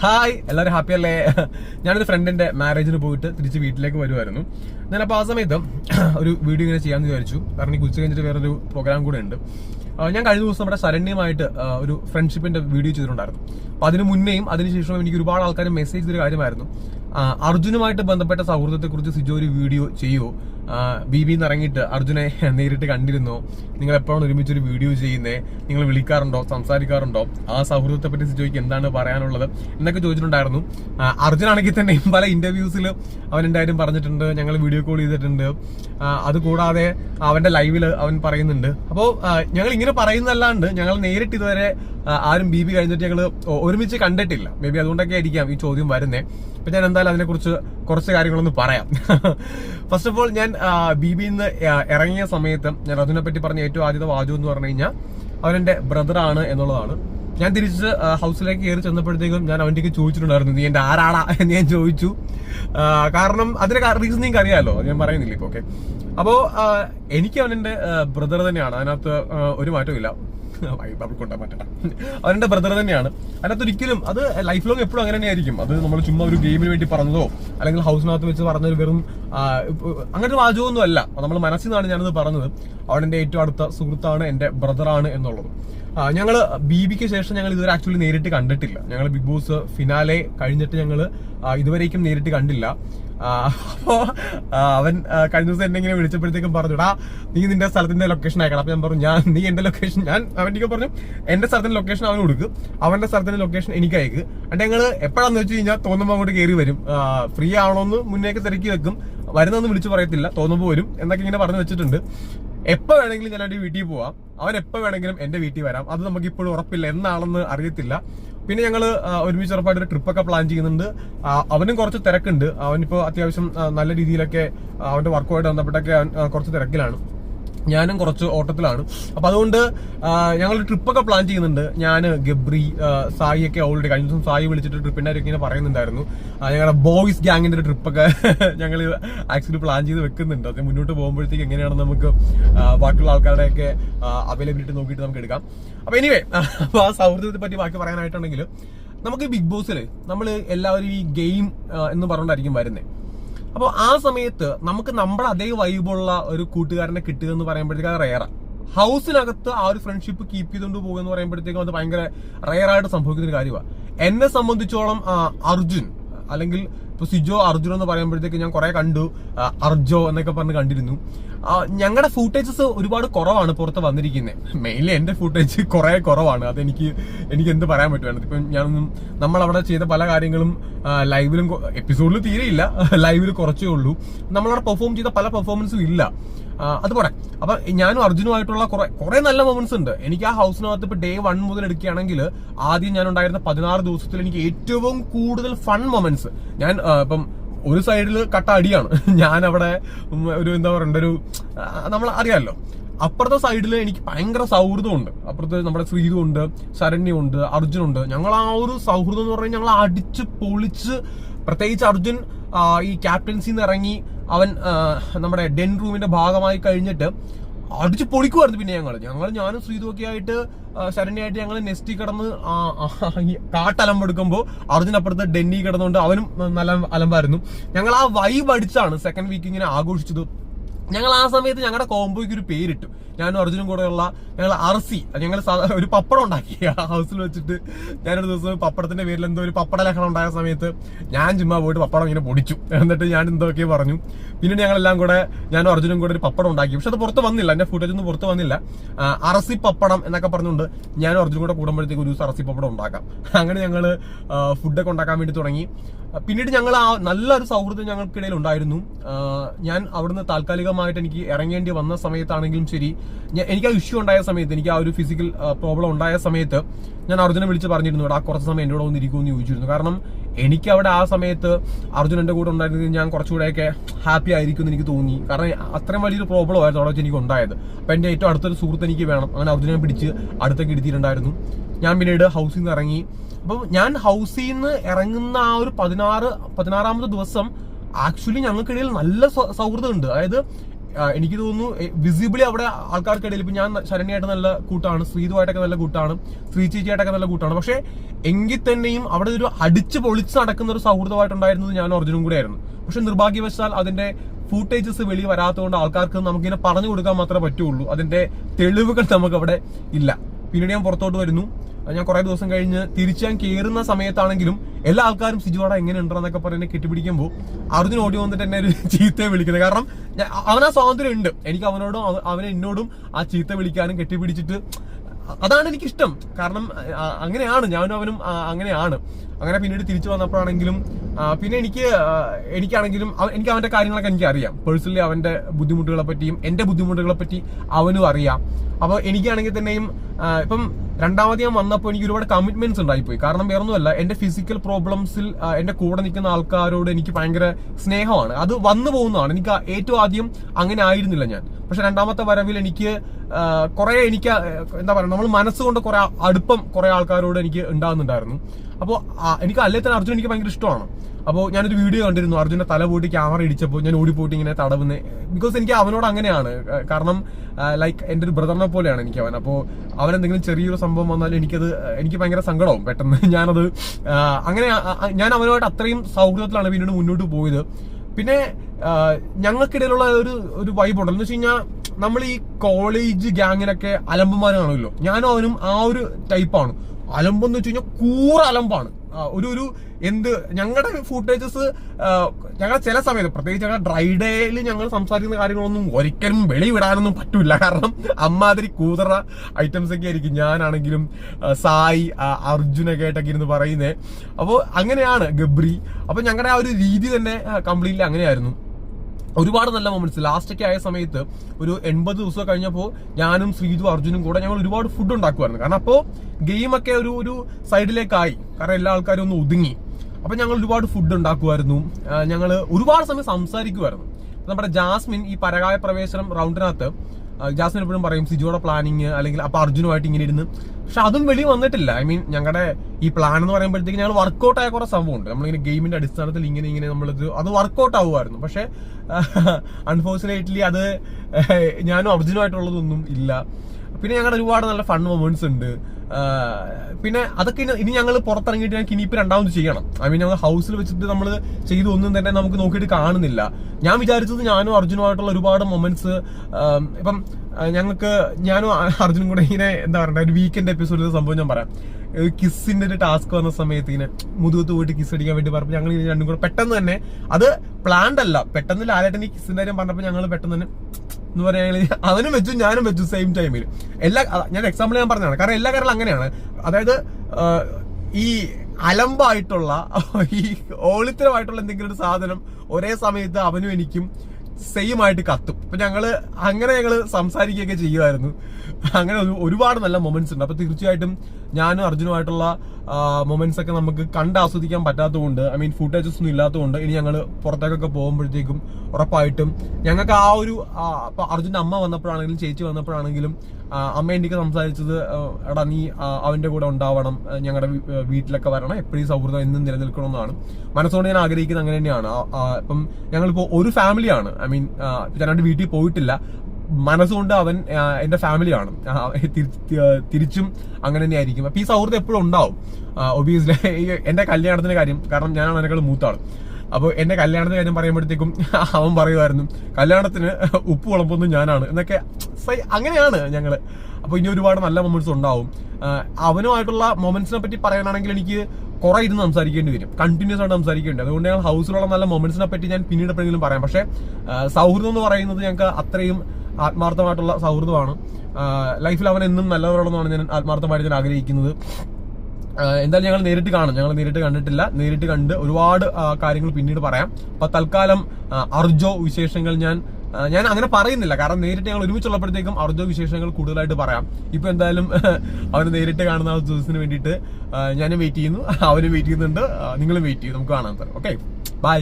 Hi എല്ലാവരും happy അല്ലേ? ഞാനൊരു ഫ്രണ്ടിന്റെ മാരേജിന് പോയിട്ട് തിരിച്ച് വീട്ടിലേക്ക് വരുമായിരുന്നു ഞാൻ അപ്പോൾ ആ സമയത്ത് ഒരു വീഡിയോ ഇങ്ങനെ ചെയ്യാമെന്ന് വിചാരിച്ചു. കാരണം ഈ ഉച്ച കഴിഞ്ഞിട്ട് വേറൊരു പ്രോഗ്രാം കൂടെ ഉണ്ട്. ഞാൻ കഴിഞ്ഞ ദിവസം നമ്മുടെ ശരണ്യമായിട്ട് ഒരു ഫ്രണ്ട്ഷിപ്പിന്റെ വീഡിയോ ചെയ്തിട്ടുണ്ടായിരുന്നു. അപ്പൊ അതിന് മുന്നേയും അതിനുശേഷവും എനിക്ക് ഒരുപാട് ആൾക്കാർ മെസ്സേജ് ചെയ്തൊരു കാര്യമായിരുന്നു. അർജുനുമായിട്ട് ബന്ധപ്പെട്ട സൗഹൃദത്തെക്കുറിച്ച് സിജോ ഒരു വീഡിയോ ചെയ്യുമോ ബി ബിന്ന് ഇറങ്ങിയിട്ട് അർജുനെ നേരിട്ട് കണ്ടിരുന്നു. നിങ്ങൾ എപ്പോഴാണ് ഒരുമിച്ച് ഒരു വീഡിയോ ചെയ്യുന്നത് നിങ്ങൾ വിളിക്കാറുണ്ടോ? സംസാരിക്കാറുണ്ടോ? ആ സൗഹൃദത്തെ പറ്റി സിജോയ്ക്ക് എന്താണ് പറയാനുള്ളത്? എന്നൊക്കെ ചോദിച്ചിട്ടുണ്ടായിരുന്നു. അർജുനാണെങ്കിൽ തന്നെ പല ഇന്റർവ്യൂസിൽ അവൻ എന്തായാലും പറഞ്ഞിട്ടുണ്ട്. ഞങ്ങൾ വീഡിയോ കോൾ ചെയ്തിട്ടുണ്ട്. അതുകൂടാതെ അവന്റെ ലൈവിൽ അവൻ പറയുന്നുണ്ട്. അപ്പോൾ ഞങ്ങൾ ഇങ്ങനെ പറയുന്നതല്ലാണ്ട് ഞങ്ങൾ നേരിട്ട് ഇതുവരെ ആരും ബി ബി കഴിഞ്ഞിട്ട് ഞങ്ങൾ ഒരുമിച്ച് കണ്ടിട്ടില്ല. മേ ബി അതുകൊണ്ടൊക്കെ ആയിരിക്കാം ഈ ചോദ്യം വരുന്നേ. അപ്പൊ ഞാൻ എന്തായാലും അതിനെക്കുറിച്ച് കുറച്ച് കാര്യങ്ങളൊന്ന് പറയാം. ഫസ്റ്റ് ഓഫ് ഓൾ ഞാൻ ബി ബിന്ന് ഇറങ്ങിയ സമയത്ത് ഞാൻ അതിനെ പറ്റി പറഞ്ഞ ഏറ്റവും ആദ്യത്തെ വാചകം എന്ന് പറഞ്ഞു കഴിഞ്ഞാൽ അവനെന്റെ ബ്രദറാണ് എന്നുള്ളതാണ്. ഞാൻ തിരിച്ച് ഹൗസിലേക്ക് കയറി ചെന്നപ്പോഴത്തേക്കും ഞാൻ അവന്റെ ചോദിച്ചിട്ടുണ്ടായിരുന്നു നീ എന്റെ ആരാടാ? എന്ന് ഞാൻ ചോദിച്ചു. കാരണം അതിന് റീസൺ നിങ്ങൾക്ക് അറിയാമല്ലോ ഞാൻ പറയുന്നില്ല ഇപ്പൊ ഓക്കെ അപ്പോ എനിക്ക് അവന്റെ ബ്രദർ തന്നെയാണ്. അതിനകത്ത് ഒരു മാറ്റവും ഇല്ല കൊണ്ടാ പറ്റണ്ട. അവന്റെ ബ്രദർ തന്നെയാണ്. അതിനകത്ത് ഒരിക്കലും അത് ലൈഫ് ലോങ് എപ്പോഴും അങ്ങനെ തന്നെയായിരിക്കും. അത് നമ്മൾ ചുമ്മാ ഒരു ഗെയിമിന് വേണ്ടി പറഞ്ഞതോ അല്ലെങ്കിൽ ഹൗസിനകത്ത് വെച്ച് പറഞ്ഞൊരു വെറും അങ്ങനെ വാചകമൊന്നും അല്ല. നമ്മൾ മനസ്സിൽ നിന്നാണ് ഞാനത് പറഞ്ഞത്. എന്റെ ഏറ്റവും അടുത്ത സുഹൃത്താണ് എന്റെ ബ്രദറാണ് എന്നുള്ളത്. ഞങ്ങൾ ബി ബിക്ക് ശേഷം ഞങ്ങൾ ഇതുവരെ ആക്ച്വലി നേരിട്ട് കണ്ടിട്ടില്ല. ഞങ്ങൾ ബിഗ് ബോസ് ഫിനാലെ കഴിഞ്ഞിട്ട് ഞങ്ങൾ ഇതുവരേക്കും നേരിട്ട് കണ്ടില്ല. അവൻ കഴിഞ്ഞ ദിവസം എന്നെ ഇങ്ങനെ വിളിച്ചപ്പോഴത്തേക്കും പറഞ്ഞുടാ നീ നിന്റെ സ്ഥലത്തിന്റെ ലൊക്കേഷൻ അയക്കണം. അപ്പൊ ഞാൻ പറഞ്ഞു ഞാൻ നീ എന്റെ ലൊക്കേഷൻ ഞാൻ അവന്റെ പറഞ്ഞു എന്റെ സ്ഥലത്തിന്റെ ലൊക്കേഷൻ അവന് കൊടുക്കും അവന്റെ സ്ഥലത്തിന്റെ ലൊക്കേഷൻ എനിക്ക് അയക്ക്. അണ്ട് ഞങ്ങൾ എപ്പോഴാന്ന് വെച്ച് കഴിഞ്ഞാൽ തോന്നുമ്പോൾ അങ്ങോട്ട് കയറി വരും. ഫ്രീ ആണോന്ന് മുന്നേക്ക് തിരക്കി വെക്കും. വരുന്നൊന്നും വിളിച്ചു പറയത്തില്ല തോന്നുമ്പോൾ വരും എന്നൊക്കെ ഇങ്ങനെ പറഞ്ഞു വെച്ചിട്ടുണ്ട്. എപ്പോ വേണമെങ്കിലും ഞാൻ എന്റെ വീട്ടിൽ പോവാം. അവൻ എപ്പോ വേണമെങ്കിലും എന്റെ വീട്ടിൽ വരാം. അത് നമുക്ക് ഇപ്പോഴും ഉറപ്പില്ല എന്നാണെന്ന് അറിയത്തില്ല. പിന്നെ ഞങ്ങൾ ഒരുമിച്ച് ഉറപ്പായിട്ട് ഒരു ട്രിപ്പൊക്കെ പ്ലാൻ ചെയ്യുന്നുണ്ട്. അവനും കുറച്ച് തിരക്കുണ്ട്. അവനിപ്പോൾ അത്യാവശ്യം നല്ല രീതിയിലൊക്കെ അവന്റെ വർക്കുമായിട്ട് ബന്ധപ്പെട്ടൊക്കെ അവൻ കുറച്ച് തിരക്കിലാണ്. ഞാനും കുറച്ച് ഓട്ടത്തിലാണ്. അപ്പൊ അതുകൊണ്ട് ഞങ്ങൾ ട്രിപ്പൊക്കെ പ്ലാൻ ചെയ്യുന്നുണ്ട്. ഞാൻ ഗബ്രി സായിയൊക്കെ ഓൾറെഡി കഴിഞ്ഞ ദിവസം സായി വിളിച്ചിട്ട് ട്രിപ്പിന്റെ കാര്യം ഇങ്ങനെ പറയുന്നുണ്ടായിരുന്നു. ഞങ്ങളുടെ ബോയ്സ് ഗ്യാങ്ങിന്റെ ഒരു ട്രിപ്പൊക്കെ ഞങ്ങൾ ആക്ച്വലി പ്ലാൻ ചെയ്ത് വെക്കുന്നുണ്ട്. അത് മുന്നോട്ട് പോകുമ്പോഴത്തേക്ക് എങ്ങനെയാണ് നമുക്ക് ബാക്കിയുള്ള ആൾക്കാരുടെയൊക്കെ അവൈലബിലിറ്റി നോക്കിയിട്ട് നമുക്ക് എടുക്കാം. അപ്പോൾ എനിവേ അപ്പോൾ ആ സൗഹൃദത്തെ പറ്റി ബാക്കി പറയാനായിട്ടുണ്ടെങ്കിൽ നമുക്ക് ബിഗ് ബോസിൽ നമ്മൾ എല്ലാവരും ഈ ഗെയിം എന്ന് പറഞ്ഞുകൊണ്ടായിരിക്കും വരുന്നത് അപ്പോൾ ആ സമയത്ത് നമുക്ക് നമ്മുടെ അതേ വൈബുള്ള ഒരു കൂട്ടുകാരനെ കിട്ടുക എന്ന് പറയുമ്പോഴത്തേക്ക് അത് റയറാ ഹൗസിനകത്ത് ആ ഒരു ഫ്രണ്ട്ഷിപ്പ് കീപ്പ് ചെയ്തുകൊണ്ട് പോകുക എന്ന് പറയുമ്പോഴത്തേക്കും അത് ഭയങ്കര റയറായിട്ട് സംഭവിക്കുന്ന ഒരു കാര്യമാണ് എന്നെ സംബന്ധിച്ചോളം അർജുൻ അല്ലെങ്കിൽ ഇപ്പൊ സിജോ അർജുൻ എന്ന് പറയുമ്പോഴത്തേക്ക് ഞാൻ കുറേ കണ്ടു. അർജോ എന്നൊക്കെ പറഞ്ഞ് കണ്ടിരുന്നു. ഞങ്ങളുടെ ഫൂട്ടേജസ് ഒരുപാട് കുറവാണ് പുറത്ത് വന്നിരിക്കുന്നത് മെയിൻലി എന്റെ ഫൂട്ടേജ് കുറേ കുറവാണ്. അതെനിക്ക് എനിക്ക് എന്ത് പറയാൻ പറ്റുവാണ് ഇപ്പം ഞാനൊന്നും നമ്മൾ അവിടെ ചെയ്ത പല കാര്യങ്ങളും ലൈവിലും എപ്പിസോഡിൽ തീരെയില്ല. ലൈവിൽ കുറച്ചേ ഉള്ളൂ. നമ്മളവിടെ പെർഫോം ചെയ്ത പല പെർഫോമൻസും ഇല്ല. അത് പോരാ അപ്പൊ ഞാനും അർജുനുമായിട്ടുള്ള കുറെ കുറെ നല്ല മൊമെന്റ്സ് ഉണ്ട്. എനിക്ക് ആ ഹൗസിനകത്ത് ഇപ്പൊ ഡേ വൺ മുതൽ എടുക്കുകയാണെങ്കിൽ ആദ്യം ഞാൻ ഉണ്ടായിരുന്ന പതിനാറ് ദിവസത്തിൽ എനിക്ക് ഏറ്റവും കൂടുതൽ ഫൺ മൊമെന്റ്സ് ഞാൻ ഇപ്പം ഒരു സൈഡിൽ കട്ട അടിയാണ്. ഞാൻ അവിടെ ഒരു എന്താ പറയണ്ട ഒരു നമ്മൾ അറിയാമല്ലോ അപ്പുറത്തെ സൈഡിൽ എനിക്ക് ഭയങ്കര സൗഹൃദമുണ്ട് അപ്പുറത്ത് നമ്മുടെ ശ്രീതുണ്ട് ശരണ്യുണ്ട് അർജുനുണ്ട് ഞങ്ങൾ ആ ഒരു സൗഹൃദം എന്ന് പറഞ്ഞാൽ ഞങ്ങൾ അടിച്ച് പൊളിച്ച് പ്രത്യേകിച്ച് അർജുൻ ഈ ക്യാപ്റ്റൻസിന്ന് ഇറങ്ങി അവൻ നമ്മുടെ ഡെൻ റൂമിന്റെ ഭാഗമായി കഴിഞ്ഞിട്ട് അടിച്ച് പൊളിക്കുമായിരുന്നു പിന്നെ ഞങ്ങൾ ഞങ്ങൾ ഞാനും ശ്രീതു ഒക്കെ ആയിട്ട് ശരണ്യായിട്ട് ഞങ്ങൾ നെസ്റ്റി കിടന്ന് അർജുനപ്പുറത്ത് കാട്ടലമ്പെടുക്കുമ്പോൾ അർജുൻ അപ്പുറത്ത് ഡെന്നി കിടന്നുകൊണ്ട് അവനും നല്ല അലമ്പായിരുന്നു. ഞങ്ങൾ ആ വൈബ് അടിച്ചാണ് സെക്കൻഡ് വീക്ക് ഇങ്ങനെ ആഘോഷിച്ചത്. ഞങ്ങൾ ആ സമയത്ത് ഞങ്ങളുടെ കോംബോയ്ക്ക് ഒരു പേരിട്ടു. ഞാനും അർജുനും കൂടെയുള്ള ഞങ്ങൾ അറസി ഞങ്ങൾ ഒരു പപ്പടം ഉണ്ടാക്കി. ഹൗസിൽ വെച്ചിട്ട് ഞാനൊരു ദിവസം പപ്പടത്തിന്റെ പേരിൽ എന്തോ ഒരു പപ്പട ലഹളം ഉണ്ടായ സമയത്ത് ഞാൻ ചുമ്മാ പോയിട്ട് പപ്പടം ഇങ്ങനെ പൊടിച്ചു. എന്നിട്ട് ഞാൻ എന്തൊക്കെ പറഞ്ഞു. പിന്നീട് ഞങ്ങളെല്ലാം കൂടെ ഞാനും അർജുനും കൂടെ ഒരു പപ്പടം ഉണ്ടാക്കി. പക്ഷെ അത് പുറത്ത് വന്നില്ല. എന്റെ ഫുട്ടേജ് ഒന്നും പുറത്ത് വന്നില്ല. അറസി പപ്പടം എന്നൊക്കെ പറഞ്ഞുകൊണ്ട് ഞാനും അർജുനും കൂടെ കൂടുമ്പോഴത്തേക്ക് ഒരു ദിവസം അറസി പപ്പടം ഉണ്ടാക്കാം. അങ്ങനെ ഞങ്ങൾ ഫുഡൊക്കെ ഉണ്ടാക്കാൻ വേണ്ടി തുടങ്ങി. പിന്നീട് ഞങ്ങൾ ആ നല്ലൊരു സൗഹൃദം ഞങ്ങൾക്കിടയിൽ ഉണ്ടായിരുന്നു. ഞാൻ അവിടുന്ന് താൽക്കാലികമായിട്ട് എനിക്ക് ഇറങ്ങേണ്ടി വന്ന സമയത്താണെങ്കിലും ശരി എനിക്ക് ആ ഇഷ്യൂ ഉണ്ടായ സമയത്ത് എനിക്ക് ആ ഒരു ഫിസിക്കൽ പ്രോബ്ലം ഉണ്ടായ സമയത്ത് ഞാൻ അർജുനെ വിളിച്ച് പറഞ്ഞിരുന്നു ഇവിടെ ആ കുറച്ച് സമയം എന്നോട് ഒന്ന് ഇരിക്കുമെന്ന് ചോദിച്ചിരുന്നു. കാരണം എനിക്ക് അവിടെ ആ സമയത്ത് അർജുൻ എന്റെ കൂടെ ഉണ്ടായിരുന്നെങ്കിൽ ഞാൻ കുറച്ചുകൂടെയൊക്കെ ഹാപ്പി ആയിരിക്കും എന്ന് എനിക്ക് തോന്നി. കാരണം അത്രയും വലിയൊരു പ്രോബ്ലം ആയിരുന്നു അവിടെ വെച്ച് എനിക്ക് ഉണ്ടായത്. അപ്പൊ എന്റെ ഏറ്റവും അടുത്തൊരു സുഹൃത്ത് എനിക്ക് വേണം. അങ്ങനെ അർജുനെ പിടിച്ച് അടുത്തേക്ക് ഇരുത്തിയിട്ടുണ്ടായിരുന്നു. ഞാൻ പിന്നീട് ഹൗസിൽ നിന്ന് ഇറങ്ങി. അപ്പൊ ഞാൻ ഹൗസിൽ നിന്ന് ഇറങ്ങുന്ന ആ ഒരു പതിനാറ് പതിനാറാമത്തെ ദിവസം ആക്ച്വലി ഞങ്ങൾക്കിടയിൽ നല്ല സൗഹൃദമുണ്ട്. അതായത് എനിക്ക് തോന്നുന്നു വിസിബിളി അവിടെ ആൾക്കാർക്കിടയിൽ ഇപ്പൊ ഞാൻ ശരണ്യായിട്ട് നല്ല കൂട്ടാണ് ശ്രീതുമായിട്ടൊക്കെ നല്ല കൂട്ടാണ് ശ്രീ ചേച്ചിയായിട്ടൊക്കെ നല്ല കൂട്ടാണ്. പക്ഷെ എങ്കിൽ തന്നെയും അവിടെ ഒരു അടിച്ച് പൊളിച്ച് നടക്കുന്ന ഒരു സൗഹൃദമായിട്ടുണ്ടായിരുന്നത് ഞാൻ അർജുനും കൂടെ ആയിരുന്നു പക്ഷെ നിർഭാഗ്യവശാൽ അതിന്റെ ഫൂട്ടേജസ് വെളി വരാത്തതുകൊണ്ട് ആൾക്കാർക്ക് നമുക്കിങ്ങനെ പറഞ്ഞു കൊടുക്കാൻ മാത്രമേ പറ്റുള്ളൂ. അതിന്റെ തെളിവുകൾ നമുക്ക് അവിടെ ഇല്ല. പിന്നീട് ഞാൻ പുറത്തോട്ട് വരുന്നു. ഞാൻ കുറെ ദിവസം കഴിഞ്ഞ് തിരിച്ച് ഞാൻ കയറുന്ന സമയത്താണെങ്കിലും എല്ലാ ആൾക്കാരും സിജുവാട എങ്ങനെ ഉണ്ടെന്നൊക്കെ പറഞ്ഞ് കെട്ടിപ്പിടിക്കുമ്പോൾ അർജുൻ ഓടി വന്നിട്ട് എന്നെ ഒരു ചീത്ത വിളിക്കുന്നത്. കാരണം അവൻ ആ സ്വാതന്ത്ര്യം ഉണ്ട്. എനിക്ക് അവനോടും അവനെ എന്നോടും ആ ചീത്ത വിളിക്കാനും കെട്ടിപ്പിടിച്ചിട്ട് അതാണ് എനിക്കിഷ്ടം. കാരണം അങ്ങനെയാണ്. ഞാനും അവനും അങ്ങനെയാണ്. അങ്ങനെ പിന്നീട് തിരിച്ചു വന്നപ്പോഴാണെങ്കിലും പിന്നെ എനിക്ക് എനിക്കാണെങ്കിലും എനിക്ക് അവന്റെ കാര്യങ്ങളൊക്കെ എനിക്ക് അറിയാം പേഴ്സണലി അവന്റെ ബുദ്ധിമുട്ടുകളെ പറ്റിയും എന്റെ ബുദ്ധിമുട്ടുകളെ പറ്റി അവനും അറിയാം. അപ്പോൾ എനിക്കാണെങ്കിൽ തന്നെയും ഇപ്പം രണ്ടാമത് ഞാൻ വന്നപ്പോൾ എനിക്ക് ഒരുപാട് കമ്മിറ്റ്മെന്റ്സ് ഉണ്ടായിപ്പോയി. കാരണം വേറൊന്നുമല്ല എന്റെ ഫിസിക്കൽ പ്രോബ്ലംസിൽ എന്റെ കൂടെ നിൽക്കുന്ന ആൾക്കാരോട് എനിക്ക് ഭയങ്കര സ്നേഹമാണ്. അത് വന്നു പോകുന്നതാണ്. എനിക്ക് ഏറ്റവും ആദ്യം അങ്ങനെ ആയിരുന്നില്ല ഞാൻ. പക്ഷെ രണ്ടാമത്തെ വരവിൽ എനിക്ക് കുറെ എനിക്ക് എന്താ പറയുക നമ്മൾ മനസ്സുകൊണ്ട് കുറെ അടുപ്പം കുറെ ആൾക്കാരോട് എനിക്ക് ഉണ്ടാകുന്നുണ്ടായിരുന്നു. അപ്പോൾ എനിക്ക് അല്ലേ തന്നെ അർജുൻ എനിക്ക് ഭയങ്കര ഇഷ്ടമാണ്. അപ്പോൾ ഞാനൊരു വീഡിയോ കണ്ടിരുന്നു. അർജുന്റെ തല പോയിട്ട് ക്യാമറ ഇടിച്ചപ്പോൾ ഞാൻ ഓടിപ്പോയിട്ട് ഇങ്ങനെ തടവുന്ന. ബിക്കോസ് എനിക്ക് അവനോട് അങ്ങനെയാണ്. കാരണം ലൈക്ക് എന്റെ ഒരു ബ്രദറിനെ പോലെയാണ് എനിക്ക് അവൻ. അപ്പോൾ അവൻ എന്തെങ്കിലും ചെറിയൊരു സംഭവം വന്നാൽ എനിക്കത് എനിക്ക് ഭയങ്കര സങ്കടവും പെട്ടെന്ന്. ഞാനത് അങ്ങനെ ഞാൻ അവനുമായിട്ട് അത്രയും സൗഹൃദത്തിലാണ് പിന്നീട് മുന്നോട്ട് പോയത്. പിന്നെ ഞങ്ങൾക്കിടയിലുള്ള ഒരു ഒരു വൈബ് ഉണ്ടെന്ന് വെച്ച് കഴിഞ്ഞാൽ നമ്മൾ ഈ കോളേജ് ഗ്യാങ്ങിനൊക്കെ അലമ്പന്മാരാണല്ലോ ഞാനും അവനും ആ ഒരു ടൈപ്പാണ് അലമ്പെന്ന് വെച്ച് കഴിഞ്ഞാൽ കൂറ അലമ്പാണ്. ഒരു ഒരു എന്ത് ഞങ്ങളുടെ ഫുട്ടേജസ് ഞങ്ങൾ ചില സമയത്ത് പ്രത്യേകിച്ച് ഞങ്ങൾ ഡ്രൈ ഡേയിൽ ഞങ്ങൾ സംസാരിക്കുന്ന കാര്യങ്ങളൊന്നും ഒരിക്കലും വെളിവിടാനൊന്നും പറ്റൂല. കാരണം അമ്മാതിരി കൂതറ ഐറ്റംസ് ഒക്കെ ആയിരിക്കും ഞാനാണെങ്കിലും സായി അർജുനൊക്കെ ആയിട്ടൊക്കെ ഇരുന്ന് പറയുന്നത് അപ്പോൾ അങ്ങനെയാണ് ഗബ്രി. അപ്പോൾ ഞങ്ങളുടെ ആ ഒരു രീതി തന്നെ കംപ്ലീറ്റ്ലി അങ്ങനെയായിരുന്നു. ഒരുപാട് നല്ല മൊമെന്റ്സ് ലാസ്റ്റൊക്കെ ആയ സമയത്ത് ഒരു എൺപത് ദിവസം കഴിഞ്ഞപ്പോൾ ഞാനും ശ്രീജു അർജുനും കൂടെ ഞങ്ങൾ ഒരുപാട് ഫുഡ് ഉണ്ടാക്കുമായിരുന്നു കാരണം അപ്പോൾ ഗെയിമൊക്കെ ഒരു ഒരു സൈഡിലേക്കായി കാരണം എല്ലാ ആൾക്കാരും ഒന്ന് ഒതുങ്ങി. അപ്പൊ ഞങ്ങൾ ഒരുപാട് ഫുഡ് ഉണ്ടാക്കുമായിരുന്നു ഞങ്ങൾ ഒരുപാട് സമയം സംസാരിക്കുമായിരുന്നു നമ്മുടെ ജാസ്മിൻ ഈ പരകായ പ്രവേശനം റൗണ്ടിനകത്ത് ജാസ്മിൻ എപ്പോഴും പറയും സിജുയുടെ പ്ലാനിങ് അല്ലെങ്കിൽ അപ്പൊ അർജുനുമായിട്ട് ഇങ്ങനെ ഇരുന്ന്. പക്ഷെ അതും വെളി വന്നിട്ടില്ല. ഐ മീൻ ഞങ്ങളുടെ ഈ പ്ലാൻ എന്ന് പറയുമ്പോഴത്തേക്ക് ഞങ്ങൾ വർക്കൗട്ട് ആയ കുറെ സംഭവമുണ്ട്. നമ്മളിങ്ങനെ ഗെയിമിന്റെ അടിസ്ഥാനത്തിൽ ഇങ്ങനെ ഇങ്ങനെ നമ്മൾ അത് വർക്കൗട്ട് ആവുമായിരുന്നു. പക്ഷെ അൺഫോർച്ചുനേറ്റ്ലി അത് ഞാനും അർജുനുമായിട്ടുള്ളതൊന്നും ഇല്ല. പിന്നെ ഞങ്ങളുടെ ഒരുപാട് നല്ല ഫൺ മൊമെന്റ്സ് ഉണ്ട്. പിന്നെ അതൊക്കെ ഇനി- ഞങ്ങൾ പുറത്തിറങ്ങിയിട്ട് ഞങ്ങൾക്ക് ഇനിയിപ്പോൾ രണ്ടാമത് ചെയ്യണം. ഐ മീൻ ഞങ്ങൾ ഹൗസിൽ വെച്ചിട്ട് നമ്മൾ ചെയ്ത് ഒന്നും തന്നെ നമുക്ക് നോക്കിയിട്ട് കാണുന്നില്ല. ഞാൻ വിചാരിച്ചത് ഞാനും അർജുനുമായിട്ടുള്ള ഒരുപാട് മൊമെന്റ്സ് ഇപ്പം ഞങ്ങൾക്ക് ഞാനും അർജുനും കൂടെ ഇങ്ങനെ എന്താ പറയുക ഒരു വീക്കെൻഡ് എപ്പിസോഡിൽ സംഭവം ഞാൻ പറയാം. കിസ്സിന്റെ ഒരു ടാസ്ക് വന്ന സമയത്ത് ഇങ്ങനെ മുതുകത്ത് പോയിട്ട് കിസ് അടിക്കാൻ വേണ്ടി പറഞ്ഞപ്പോൾ ഞങ്ങൾ രണ്ടും കൂടെ പെട്ടെന്ന് തന്നെ അത് പ്ലാൻഡ് അല്ല. പെട്ടെന്ന് ലാലേട്ടൻ ഈ കിസ്സിന്റെ കാര്യം പറഞ്ഞപ്പോൾ ഞങ്ങൾ പെട്ടെന്ന് തന്നെ എന്ന് പറയുകയാണെങ്കിൽ അവനും വെച്ചു ഞാനും വെച്ചു സെയിം ടൈമിൽ എല്ലാ ഞാൻ എക്സാമ്പിൾ ഞാൻ പറഞ്ഞതാണ്. കാരണം എല്ലാ കാര്യങ്ങളും അങ്ങനെയാണ്. അതായത് ഈ അലമ്പായിട്ടുള്ള ഈ ഓളിത്തരമായിട്ടുള്ള എന്തെങ്കിലും ഒരു സാധനം ഒരേ സമയത്ത് അവനും എനിക്കും സെയിം ആയിട്ട് കത്തും. അപ്പൊ ഞങ്ങൾ അങ്ങനെ ഞങ്ങൾ സംസാരിക്കുകയൊക്കെ ചെയ്യുമായിരുന്നു. അങ്ങനെ ഒരുപാട് നല്ല മൊമെന്റ്സ് ഉണ്ട്. അപ്പൊ തീർച്ചയായിട്ടും ഞാനും അർജുനുമായിട്ടുള്ള മൊമെന്റ്സ് ഒക്കെ നമുക്ക് കണ്ട് ആസ്വദിക്കാൻ പറ്റാത്തതുകൊണ്ട് ഐ മീൻ ഫുട്ടേജസ് ഒന്നും ഇല്ലാത്തതുകൊണ്ട് ഇനി ഞങ്ങൾ പുറത്തേക്കൊക്കെ പോകുമ്പോഴത്തേക്കും ഉറപ്പായിട്ടും ഞങ്ങൾക്ക് ആ ഒരു അർജുന്റെ അമ്മ വന്നപ്പോഴാണെങ്കിലും ചേച്ചി വന്നപ്പോഴാണെങ്കിലും അമ്മ എനിക്ക് സംസാരിച്ചത് എടാ നീ അവന്റെ കൂടെ ഉണ്ടാവണം ഞങ്ങളുടെ വീട്ടിലൊക്കെ വരണം എപ്പോഴും സൗഹൃദം എന്നും നിലനിൽക്കണമെന്നാണ്. മനസ്സുകൊണ്ട് ഞാൻ ആഗ്രഹിക്കുന്നത് അങ്ങനെ തന്നെയാണ് ഇപ്പം ഞങ്ങളിപ്പോ ഒരു ഫാമിലിയാണ് ഐ മീൻ ഞാൻ വീട്ടിൽ പോയിട്ടില്ല. മനസ്സുകൊണ്ട് അവൻ എന്റെ ഫാമിലിയാണ് തിരിച്ചും അങ്ങനെ തന്നെ ആയിരിക്കും. അപ്പൊ ഈ സൗഹൃദം എപ്പോഴും ഉണ്ടാവും. ഒബിയസ്ലി എന്റെ കല്യാണത്തിന്റെ കാര്യം കാരണം ഞാനാണ് അതിനേക്കാൾ മൂത്താണ് അപ്പോൾ എന്റെ കല്യാണത്തിന്റെ കാര്യം പറയുമ്പോഴത്തേക്കും അവൻ പറയുമായിരുന്നു കല്യാണത്തിന് ഉപ്പ് കുളമ്പൊന്നും ഞാനാണ്. എന്നൊക്കെ സൈ- അങ്ങനെയാണ് ഞങ്ങൾ. അപ്പൊ ഇനി ഒരുപാട് നല്ല മൊമെന്റ്സ് ഉണ്ടാവും. അവനുമായിട്ടുള്ള മൊമെന്റ്സിനെ പറ്റി പറയാനാണെങ്കിൽ എനിക്ക് കുറെ ഇരുന്ന് സംസാരിക്കേണ്ടി വരും. കണ്ടിന്യൂസ് ആയിട്ട് സംസാരിക്കേണ്ടി അതുകൊണ്ട് ഞങ്ങൾ ഹൗസിലുള്ള നല്ല മൊമെന്റ്സിനെ പറ്റി ഞാൻ പിന്നീട് എപ്പോഴെങ്കിലും പറയാം. പക്ഷേ സൗഹൃദം എന്ന് പറയുന്നത് ഞങ്ങൾക്ക് അത്രയും ആത്മാർത്ഥമായിട്ടുള്ള സൗഹൃദമാണ്. ലൈഫിൽ അവൻ എന്നും നല്ലവരോടെന്നാണ് ഞാൻ ആത്മാർത്ഥമായിട്ട് ഞാൻ ആഗ്രഹിക്കുന്നത്. എന്തായാലും ഞങ്ങൾ നേരിട്ട് കാണും. ഞങ്ങൾ നേരിട്ട് കണ്ടിട്ടില്ല. നേരിട്ട് കണ്ട് ഒരുപാട് കാര്യങ്ങൾ പിന്നീട് പറയാം. അപ്പൊ തൽക്കാലം അർജോ വിശേഷങ്ങൾ ഞാൻ ഞാൻ അങ്ങനെ പറയുന്നില്ല. കാരണം നേരിട്ട് ഞങ്ങൾ ഒരുമിച്ചുള്ളപ്പോഴത്തേക്കും അർജോ വിശേഷങ്ങൾ കൂടുതലായിട്ട് പറയാം. ഇപ്പൊ എന്തായാലും അവന് നേരിട്ട് കാണുന്ന ആ ദിവസത്തിന് വേണ്ടിയിട്ട് ഞാനും വെയിറ്റ് ചെയ്യുന്നു. അവരും വെയിറ്റ് ചെയ്യുന്നുണ്ട്. നിങ്ങളും വെയിറ്റ് ചെയ്യും. നമുക്ക് കാണാൻ ഓക്കെ ബൈ